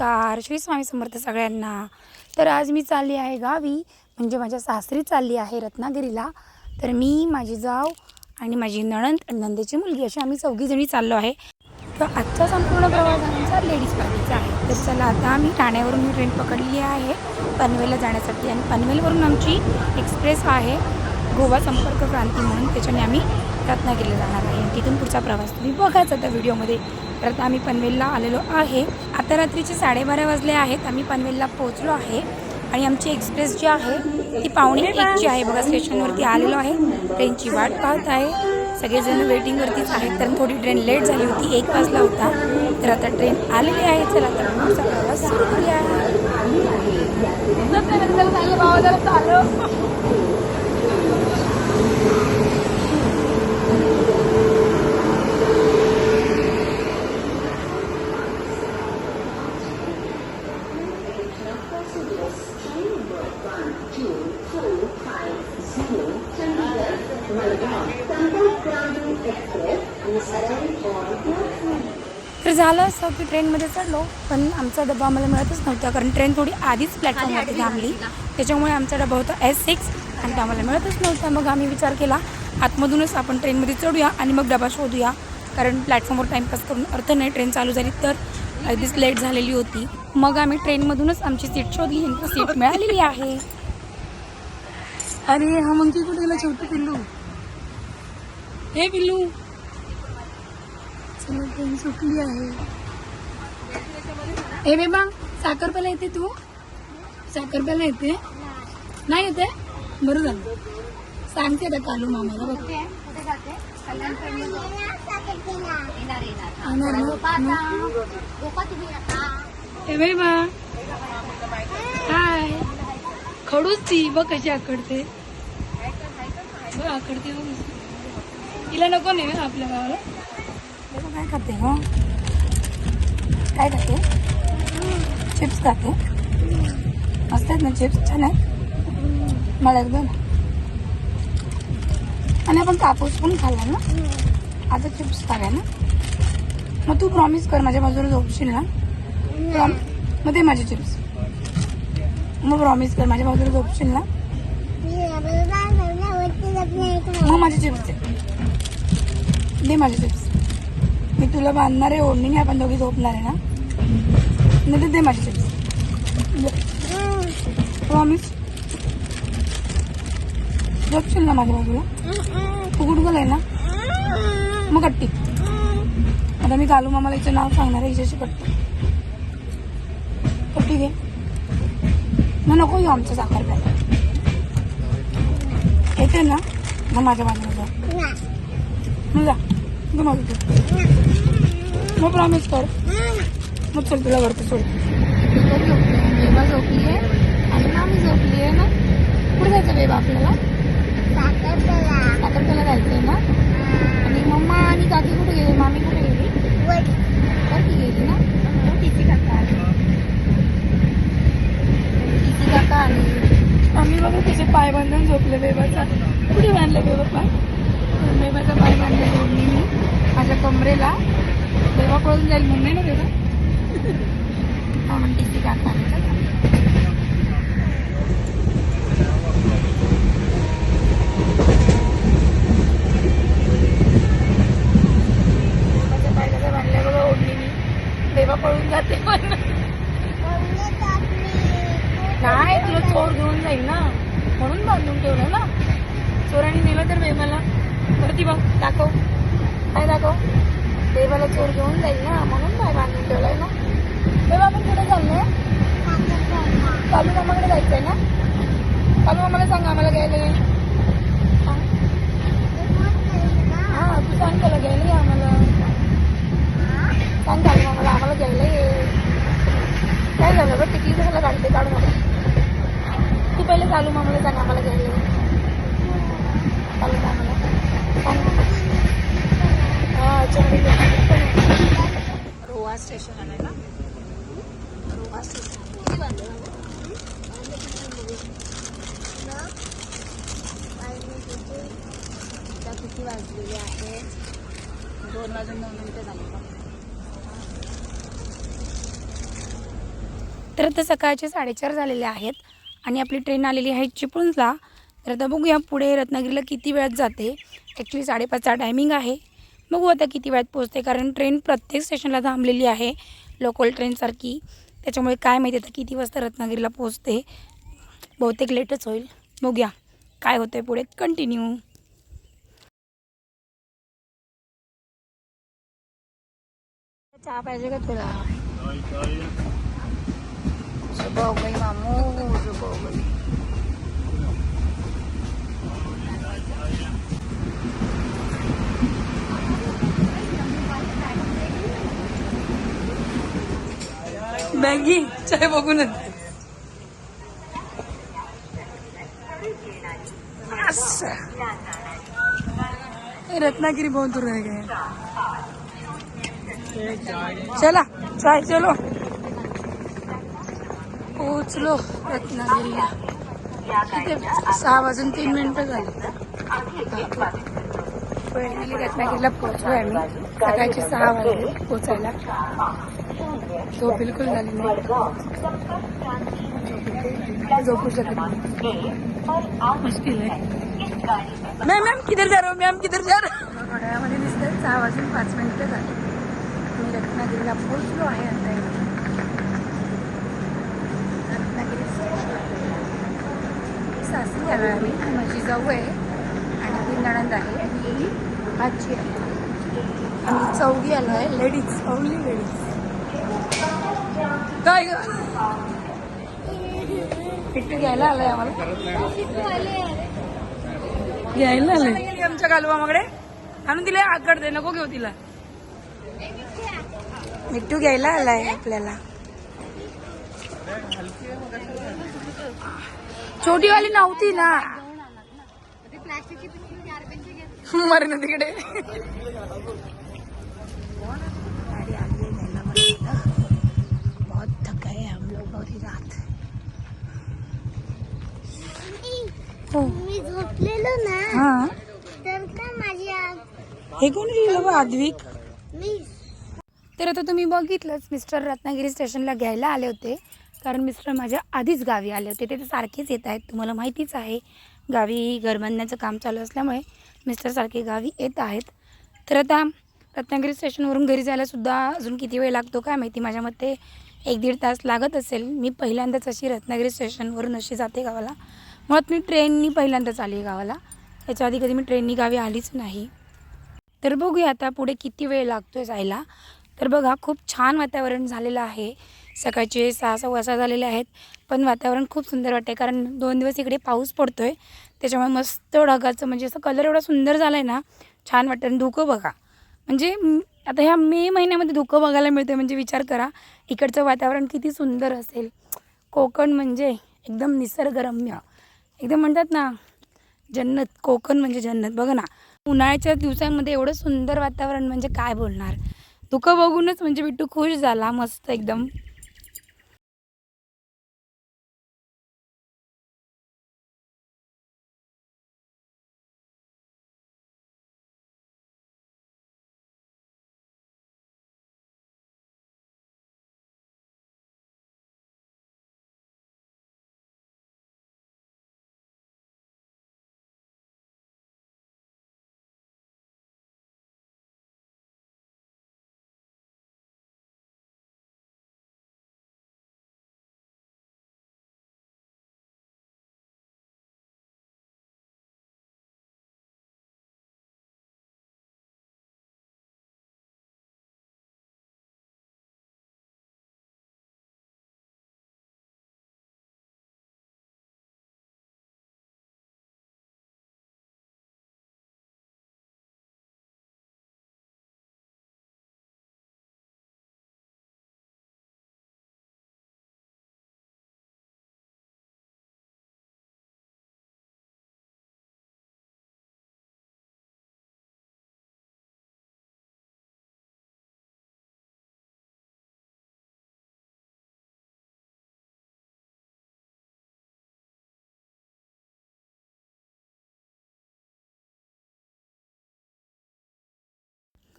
नमस्कार. श्री स्वामी समर्थ सगळ्यांना. तर आज मी चालली आहे गावी म्हणजे माझ्या सासरी चालली आहे रत्नागिरीला. तर मी माझी जाव आणि माझी नणंद आणि नंदेची मुलगी अशी आम्ही चौघीजणी चाललो आहे. तर आजचा संपूर्ण प्रवास आमचा लेडीज पार्टीचा आहे. तर चला आता आम्ही ठाण्यावरून ट्रेन पकडली आहे. पनवेलला जाण्यासाठी आणि पनवेलवरून आमची एक्सप्रेस आहे. गोवा संपर्क क्रांती म्हणून त्याच्याने आम्ही रत्नागिरीला जाणार आहे. तिथून पुढचा प्रवास तुम्ही बघायचा आता व्हिडिओमध्ये तर आता आम्ही पनवेलला आलेलो आहे. आता रात्रीचे साडेबारा वाजले आहेत. आम्ही पनवेलला पोहोचलो आहे. आणि आमची एक्सप्रेस जी आहे ती पावणे एकची आहे. बघा स्टेशनवरती आलेलो आहे. ट्रेनची वाट पाहत आहे. सगळेजण वेटिंगवरतीच आहेत. कारण थोडी ट्रेन लेट झाली होती. एक वाजला होता. तर आता ट्रेन आलेली आहे. चला तर पुढचा प्रवास सुरू करूया. तर झालं असं की ट्रेनमध्ये चढलो पण आमचा डबा आम्हाला मिळतच नव्हता कारण ट्रेन थोडी आधीच प्लॅटफॉर्मवरती थांबली. त्याच्यामुळे आमचा डबा होता एस सिक्स आणि तो आम्हाला मिळतच नव्हता. मग आम्ही विचार केला आतमधूनच आपण ट्रेनमध्ये चढूया आणि मग डबा शोधूया कारण प्लॅटफॉर्मवर टाईमपास करून अर्थ नाही ट्रेन चालू झाली तर अगदीच लेट झालेली होती. मग आम्ही ट्रेनमधूनच आमची सीट शोधली आणि सीट मिळालेली आहे. अरे हा मग कुठे गेला छोटू पिल्लू? हे पिल्लू. चला ट्रेन सुटली आहे. ए बेबा साखरप्याला येते तू? साखरप्याला येते? नाही येते? बरं झालं. सांगते आता कालू मामाला बघ. आणणार ना? ए बेबा. हाय. खडूच ती बघ कशी आकडते आकडते. तिला नको नाही ना आपल्या गावाला. काय खाते हो. काय खाते? चिप्स खाते. मस्त आहेत ना चिप्स? छान आहेत. मला एकदम आणि आपण कापूस पण खाल्ला ना? आता चिप्स खाव्या ना? मग तू प्रॉमिस कर माझ्या बाजूला झोपशील ना? प्रॉम मग ते माझे चिप्स. मग प्रॉमिस कर माझ्या बाजूला झोपशील ना? मग माझे चिप्स दे. दे माझे चिप्स मी तुला बांधणार आहे ओढणी नाही आपण दोघी झोपणार आहे ना? नाही तर दे माझे चिप्स प्रॉमिस झोपशील ना माझ्या बाजूला? तू गुडगुल आहे ना? मग कट्टी. आता मी कालू मामाला हिचं नाव सांगणार आहे हिच्याशी कट्टी. कट्टी घे. मग नको येऊ आमचं साखर प्यायला. येते ना? मग माझ्या बाजूला जा. जा तू माझं तू मग प्रॉमिस कर. मग चल तुला वरती सोड. बेबा झोपली आहे आणि मामी झोपली आहे ना कुठे जायचं बेबा आपल्याला? साखरप्याला जायचंय ना? आणि मम्मा आणि काकी कुठे गेली? मामी कुठे गेली? वरती गेली ना टीसी काका आली टीसी काका आली मम्मी बघा तिचे पाय बांधून झोपले बेबाचा कुठे बांधले बेबा पाय बेबाचा पाय बांधले मम्मीने माझ्या कमरेला. बेबा पळून जाईल म्हणून ना बेबा हा म्हणते ती काका आली चला. बेबाचा पाय कसा बांधलाय बघा ओढणी मी बेबा पळून जाते म्हणून नाही तुला चोर घेऊन जाईल ना म्हणून बांधून ठेवलं ना चोराने नेलं तर बेबाला वरती बघ दाखव काय दाखव बेबाला चोर घेऊन जाईल ना म्हणून बाय बांधून ठेवलाय ना बेबा आपण कुठे चाललोय कालू मामाकडे जायचंय ना कालू मामाला सांग आम्हाला घ्यायला ये. सांग. हा तू सांग त्याला घ्यायला ये आम्हाला सांग कालू मामाला आम्हाला घ्यायला ये काय झालं बरं टिकली कशाला काढते काढू नका तू पहिले चालू मामाला सांग आम्हाला घ्यायला ये. चालू मामाला सांग हा चंडी रोहा स्टेशन आहे ना रोहा स्टेशन किती वाजले आता वाजलेली आहे. दोन वाजून दोन मिनिटं झाली तर आता सकाळचे साडेचार झालेले आहेत आणि आपली ट्रेन आलेली आहे चिपळूणला. तर आता बघूया पुढे रत्नागिरीला किती वेळात जाते. ॲक्च्युली साडेपाचचा टायमिंग आहे. बघू आता किती वेळात पोचते कारण ट्रेन प्रत्येक स्टेशनला थांबलेली आहे लोकल ट्रेनसारखी त्याच्यामुळे काय माहिती आता किती वाजता रत्नागिरीला पोचते बहुतेक लेटच होईल. बघूया काय होतं आहे पुढे. कंटिन्यू चहा पाहिजे का तुला सुबह हो गई मामू सुबह हो गई। मॅगी चाय बघूनच रत्नागिरी बहुत दूर रह गए चला चाय चलो. पोचलो रत्नागिरीला. किती? सहा वाजून तीन मिनिटं झाली. पहिली रत्नागिरीला पोहोचलो आम्ही. सकाळचे सहा वाजले पोचायला झोप बिलकुल झाली नाही. झोपू शकत नाही मुश्किल आहे. मॅम मॅम किधर जा रहे हो मॅम किधर जा रहे हो? घड्याळामध्ये सहा वाजून पाच मिनिटं झाली. मी रत्नागिरीला पोहोचलो आहे आता रत्नागिरी सासरी आलो आम्ही माझी जाऊ आहे आणि ती नणंद आहे. आणि ही आजी आहे. आम्ही चौघी आलो आहे लेडीज ओनली लेडीज काय ग? पिट्टू घ्यायला आलाय आम्हाला. घ्यायला आलंय. आमच्या कालवामाकडे आणून तिला आकड दे नको घेऊ तिला. मिट्टू घ्यायला आलाय आपल्याला. छोटी वाली नव्हती ना. मरे ना तिकडे है। बहुत थक गए हम लोग रात. हो. मी झोपलेलो ना. हा. तर का माझ्या हे कोण लिहिलं आद्विक? मी तर आता तुम्ही बघितलंच मिस्टर रत्नागिरी स्टेशनला घ्यायला आले होते. कारण मिस्टर माझ्या आधीच गावी आले होते. ते तर सारखेच येत आहेत तुम्हाला माहितीच आहे. गावी घर बांधण्याचं काम चालू असल्यामुळे मिस्टर सारखे गावी येत आहेत. तर आता रत्नागिरी स्टेशनवरून घरी जायलासुद्धा अजून किती वेळ लागतो काय माहिती? माझ्या मते एक दीड तास लागत असेल. मी पहिल्यांदाच अशी रत्नागिरी स्टेशनवरून अशी जाते गावाला. मुळात मी ट्रेननी पहिल्यांदाच आली आहे गावाला. याच्या आधी कधी मी ट्रेननी गावी आलीच नाही. तर बघूया आता पुढे किती वेळ लागतो आहे जायला. तर बघा खूप छान वातावरण झालेलं आहे. सकाळचे सहा सहा सहा झालेले आहेत. पण वातावरण खूप सुंदर वाटते कारण दोन दिवस इकडे पाऊस पडतो आहे त्याच्यामुळे मस्त ढगाचं म्हणजे असं कलर एवढा सुंदर झाला आहे ना छान वाटतं आणि धुकं बघा. म्हणजे आता ह्या मे महिन्यामध्ये धुकं बघायला मिळतं म्हणजे विचार करा. इकडचं वातावरण किती सुंदर असेल. कोकण म्हणजे एकदम निसर्गरम्य. एकदम म्हणतात ना जन्नत कोकण म्हणजे जन्नत. बघ ना उन्हाळ्याच्या दिवसांमध्ये एवढं सुंदर वातावरण म्हणजे काय बोलणार? तुका बघूनच म्हणजे बिट्टू खुश झाला मस्त एकदम.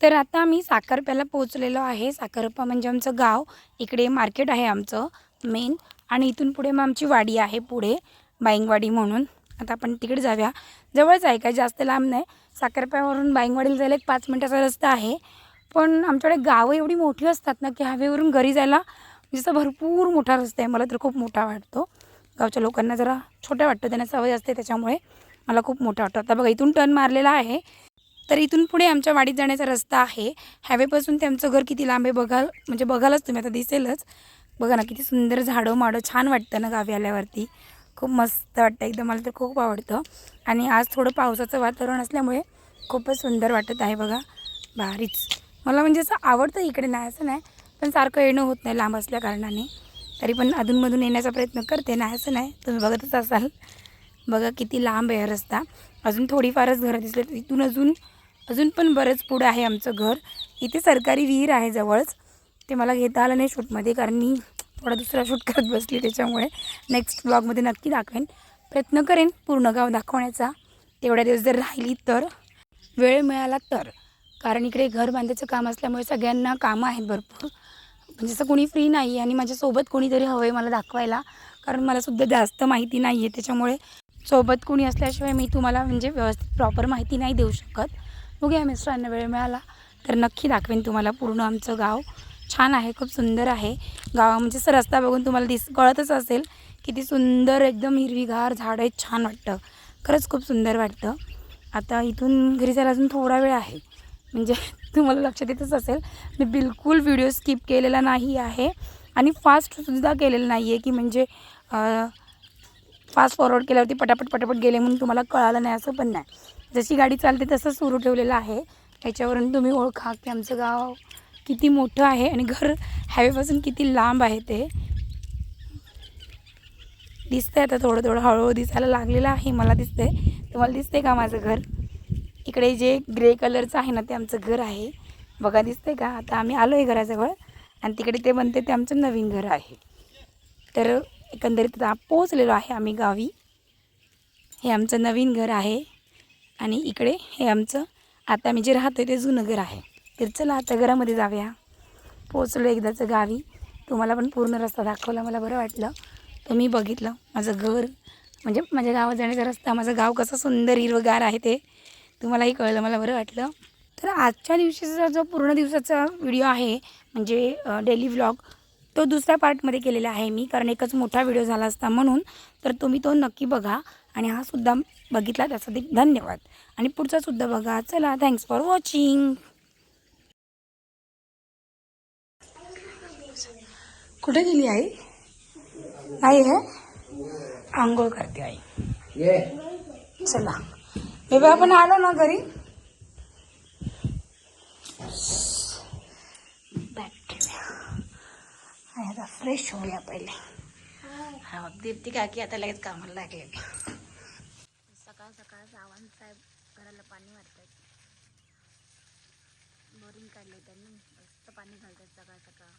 तर आता आम्ही साखरप्याला पोचलेलो आहे. साखरप्पा म्हणजे आमचं गाव. इकडे मार्केट आहे आमचं मेन आणि इथून पुढे मग आमची वाडी आहे पुढे बाईंगवाडी म्हणून. आता आपण तिकडे जाऊया. जवळच आहे काय जास्त लांब नाही. साखरप्यावरून बाईंगवाडीला जायला एक पाच मिनटाचा रस्ता आहे. पण आमच्याकडे गावं एवढी मोठी असतात ना की हवेवरून घरी जायला जसं भरपूर मोठा रस्ता आहे. मला तर खूप मोठा वाटतो. गावच्या लोकांना जरा छोटा वाटतो. त्यांना सवय असते त्याच्यामुळे मला खूप मोठा वाटतो. आता बघा इथून टर्न मारलेला आहे. तर इथून पुढे आमच्या वाडीत जाण्याचा रस्ता आहे. हायवेपासून ते आमचं घर किती लांब आहे बघाल म्हणजे बघालच तुम्ही आता दिसेलच. बघा ना किती सुंदर झाडं माडं छान वाटतं ना गावी आल्यावरती. खूप मस्त वाटतं एकदम मला तर खूप आवडतं. आणि आज थोडं पावसाचं वातावरण असल्यामुळे खूपच सुंदर वाटत आहे बघा. भारीच. मला म्हणजे असं आवडतं इकडे नाही असं नाही पण सारखं येणं होत नाही लांब असल्या कारणाने. तरी पण अधूनमधून येण्याचा प्रयत्न करते नाही असं नाही. तुम्ही बघतच असाल. बघा किती लांब आहे रस्ता. अजून थोडीफारच घरं दिसले इथून अजून अजून पण बरंच पुढं आहे आमचं घर. इथे सरकारी विहीर आहे जवळच. ते मला घेता आलं नाही शूटमध्ये कारण मी थोडा दुसरा शूट करत बसली त्याच्यामुळे. नेक्स्ट ब्लॉगमध्ये नक्की दाखवेन. प्रयत्न करेन पूर्ण गाव दाखवण्याचा. तेवढ्या दिवस जर राहिली तर वेळ मिळाला तर. कारण इकडे घर बांधायचं काम असल्यामुळे सगळ्यांना कामं आहेत भरपूर. म्हणजे असं कोणी फ्री नाही आहे आणि माझ्यासोबत कोणीतरी हवं आहे मला दाखवायला. कारण मला सुद्धा जास्त माहिती नाही आहे त्याच्यामुळे सोबत कोणी असल्याशिवाय मी तुम्हाला म्हणजे व्यवस्थित प्रॉपर माहिती नाही देऊ शकत. बघूया मिस्टरांना वेळ मिळाला तर नक्की दाखवेन तुम्हाला पूर्ण आमचं गाव. छान आहे खूप सुंदर आहे. गाव म्हणजे असं रस्ता बघून तुम्हाला दिस कळतच असेल किती सुंदर एकदम हिरवीगार झाड आहेत छान वाटतं. खरंच खूप सुंदर वाटतं. आता इथून घरी जायला अजून थोडा वेळ आहे. म्हणजे तुम्हाला लक्षात येतच असेल मी बिलकुल व्हिडिओ स्किप केलेला नाही आहे आणि फास्टसुद्धा केलेलं नाही आहे की म्हणजे फास्ट फॉरवर्ड केल्यावरती पटापट पटापट गेले म्हणून तुम्हाला कळालं नाही असं पण नाही. जशी गाडी चालते तसं सुरू ठेवलेलं आहे. त्याच्यावरून तुम्ही ओळखा की आमचं गाव किती मोठं आहे आणि घर हायवेपासून किती लांब आहे ते. दिसतंय आता थोडं थोडं हळूहळू दिसायला लागलेलं आहे मला दिसतंय. तुम्हाला दिसतंय का माझं घर? इकडे जे ग्रे कलरचं आहे ना ते आमचं घर आहे. बघा दिसतंय का? आता आम्ही आलो आहे घराजवळ आणि तिकडे ते बनते ते आमचं नवीन घर आहे. तर एकंदरीत आता पोचलेलो आहे आम्ही गावी. हे आमचं नवीन घर आहे आणि इकडे हे आमचं आता मी जे राहतो ते जुनं घर आहे. तर चला आता घरामध्ये जाऊया. पोचलो एकदाचं गावी. तुम्हाला पण पूर्ण रस्ता दाखवला मला बरं वाटलं. तुम्ही बघितलं माझं घर म्हणजे माझ्या गावात जाण्याचा रस्ता माझं गाव कसं सुंदर हिरवगार आहे ते तुम्हालाही कळलं मला बरं वाटलं. तर आजच्या दिवशीचा जो पूर्ण दिवसाचा व्हिडिओ आहे म्हणजे डेली व्लॉग तो दुसऱ्या पार्टमध्ये केलेला आहे मी कारण एकच मोठा व्हिडिओ झाला असता म्हणून. तर तुम्ही तो नक्की बघा आणि हा सुद्धा बघितला त्यासाठी धन्यवाद. आणि पुढचा सुद्धा बघा. चला थँक्स फॉर वॉचिंग कुठे गेली आई? आई आहे? आंघोळ करते आई. चला. बेबी आपण आलो ना घरी? आणि आता फ्रेश होऊया पहिले. हा दीप्ती काकी आता लगेच कामाला लागले सकाळ सकाळ सावंत साहेब घराला पाणी मारतात बोरिंग काढले त्यांनी. मस्त पाणी घालतात सकाळ सकाळ.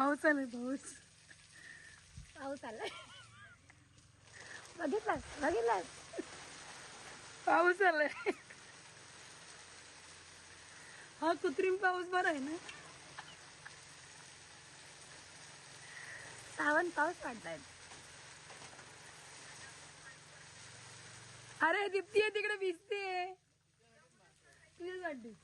पाऊस आलाय पाऊस. पाऊस आलाय. बघितलास बघितलास पाऊस आलाय. हा कृत्रिम पाऊस बरा आहे ना? सावंत पाऊस पडतायत अरे दीप्ती आहे तिकडे भिजते. तुझ्यासाठी